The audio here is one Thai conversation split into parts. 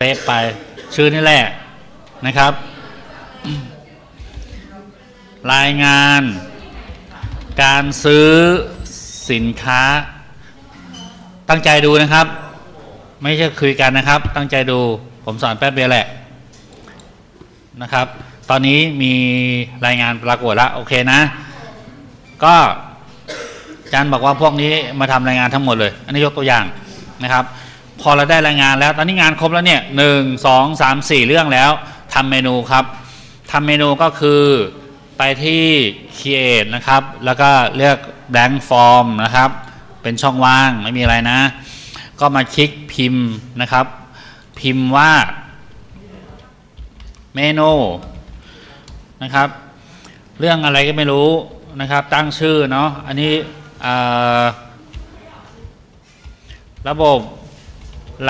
เป๊ะไปชื่อนี่แหละนะครับ รายงาน การซื้อสินค้า ตั้งใจดูนะครับ ไม่ใช่คุยกันนะครับ ตั้งใจดูผมสอนแป๊บเดียวแหละนะครับ ตอนนี้มีรายงานปรากฏแล้วโอเคนะ ก็อาจารย์บอกว่าพวกนี้มาทำรายงานทั้งหมดเลย อันนี้ยกตัวอย่างนะครับ พอเราได้รายงานแล้ว ตอนนี้งานครบแล้วเนี่ยหนึ่งสองสามสี่เรื่องแล้วทำเมนูครับทำเมนูก็คือไปที่ create นะครับ แล้วก็เลือก blank form นะครับ เป็นช่องว่างไม่มีอะไรนะ ก็มาคลิกพิมพ์นะครับ พิมพ์ว่าเมนูนะครับ เรื่องอะไรก็ไม่รู้นะครับ ตั้งชื่อเนาะ อันนี้ระบบ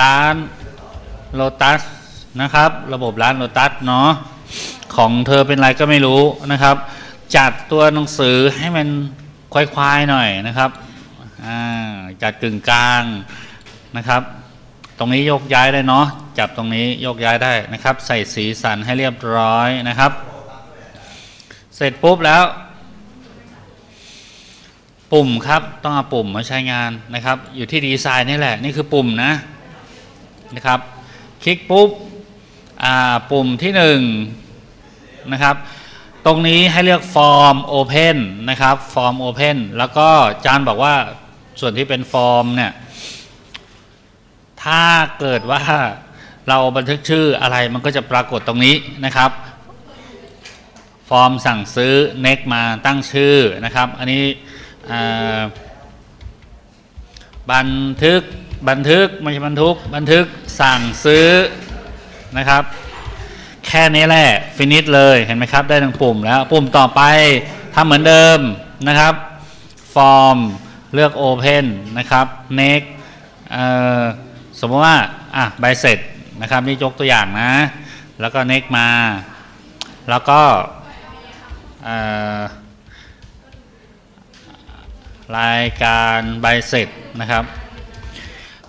ร้านโลตัสนะครับ ระบบร้านโลตัสเนาะของเธอเป็นไรก็ไม่รู้นะครับ จัดตัวหนังสือให้มันควายๆหน่อยนะครับจัดกึ่งกลางนะครับ ตรงนี้ยกย้ายได้เนาะจับตรงนี้ยกย้ายได้นะครับ ใส่สีสันให้เรียบร้อยนะครับ เสร็จปุ๊บแล้ว ปุ่มครับต้องเอาปุ่มมาใช้งานนะครับ อยู่ที่ดีไซน์นี่แหละนี่คือปุ่มนะ นะครับ คลิกปุ๊บปุ่มที่หนึ่งนะครับ ตรงนี้ให้เลือก Form Open นะครับ Form Open แล้วก็จานบอกว่าส่วนที่เป็นฟอร์มเนี่ย ถ้าเกิดว่าเราบันทึกชื่ออะไรมันก็จะปรากฏตรงนี้นะครับ ฟอร์มสั่งซื้อ next มาตั้งชื่อนะครับ อันนี้บันทึก บันทึกไม่ใช่บันทึกบันทึกสั่งซื้อนะครับ แค่นี้แหละฟินิชเลยเห็นไหมครับ ได้ทั้งปุ่มแล้วปุ่มต่อไปทำเหมือนเดิมนะครับฟอร์มเลือก Open นะครับ next เอ่อสมมติว่าอะใบเสร็จนะครับนี่ยกตัวอย่างนะ แล้วก็ next มา แล้วก็รายการใบเสร็จนะครับ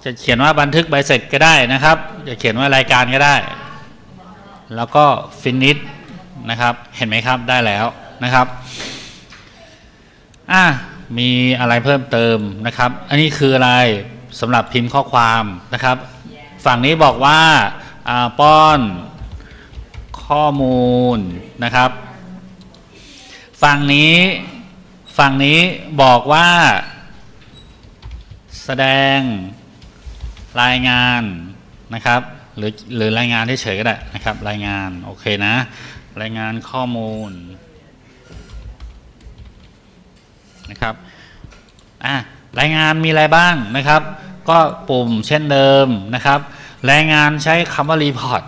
จะเขียนว่าบันทึกใบเสร็จก็ได้นะครับ จะเขียนว่ารายการก็ได้ แล้วก็ finish นะครับ เห็นไหมครับได้แล้วนะครับอะมีอะไรเพิ่มเติมนะครับ อันนี้คืออะไรสำหรับพิมพ์ข้อความนะครับ ฝั่งนี้บอกว่าอ่าป้อนข้อมูลนะครับ ฝั่งนี้ฝั่งนี้บอกว่า แสดง รายงานนะครับหรือหรือรายงานเฉยๆก็ได้นะครับ รายงานโอเคนะ รายงานข้อมูลนะครับอะรายงานมีอะไรบ้างนะครับ ก็ปุ่มเช่นเดิมนะครับ รายงานใช้คำว่า report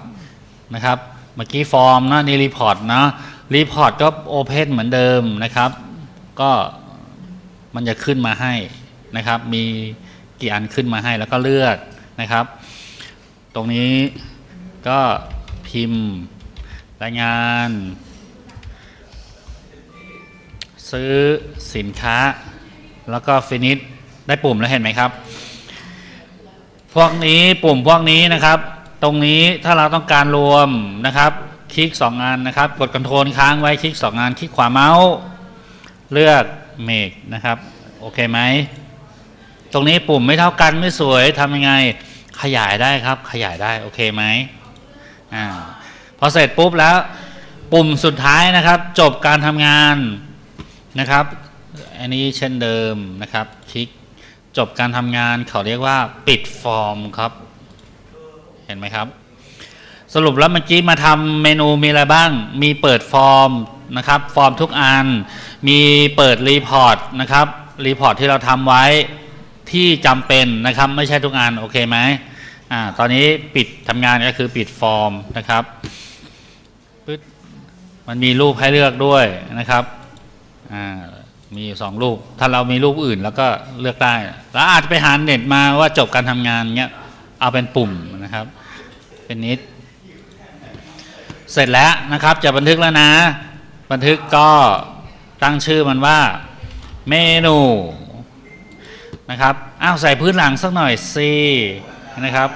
นะครับเมื่อกี้ฟอร์มนะนี่ report นะ report ก็ open เหมือนเดิมนะครับ ก็มันจะขึ้นมาให้นะครับ มี กี่อันขึ้นมาให้แล้วก็เลือกนะครับ ตรงนี้ก็พิมพ์รายงาน ซื้อสินค้า แล้วก็ฟินิชได้ปุ่มแล้วเห็นไหมครับ พวกนี้ปุ่มพวกนี้นะครับ ตรงนี้ถ้าเราต้องการรวมนะครับคลิกสองงานนะครับ กดคอนโทรลค้างไว้คลิกสองงานคลิกขวาเมาส์เลือกเมกนะครับ โอเคไหม ตรงนี้ปุ่มไม่เท่ากันไม่สวยทำยังไงขยายได้ครับ ขยายได้โอเคไหมอ่าพอเสร็จปุ๊บแล้ว ปุ่มสุดท้ายนะครับ จบการทำงานนะครับ อันนี้เช่นเดิมนะครับ คลิกจบการทำงานเขาเรียกว่าปิดฟอร์มครับ เห็นไหมครับ สรุปแล้วเมื่อกี้มาทำเมนูมีอะไรบ้าง มีเปิดฟอร์มนะครับ ฟอร์มทุกอัน มีเปิดรีพอร์ตนะครับ รีพอร์ตที่เราทำไว้ ที่จำเป็นนะครับ ไม่ใช่ทุกอันโอเคไหมอ่าตอนนี้ปิดทำงานก็คือปิดฟอร์มนะครับปึ๊ดมันมีรูปให้เลือกด้วยนะครับอ่ามีสองรูป ถ้าเรามีรูปอื่นแล้วก็เลือกได้แล้วอาจจะไปหาเน็ตมาว่าจบการทำงานเงี้ยเอาเป็นปุ่มนะครับ เป็นนิด เสร็จแล้วนะครับจะบันทึกแล้วนะ บันทึกก็ตั้งชื่อมันว่า เมนู นะครับอ้าวใส่พื้นหลังสักหน่อยซีนะครับ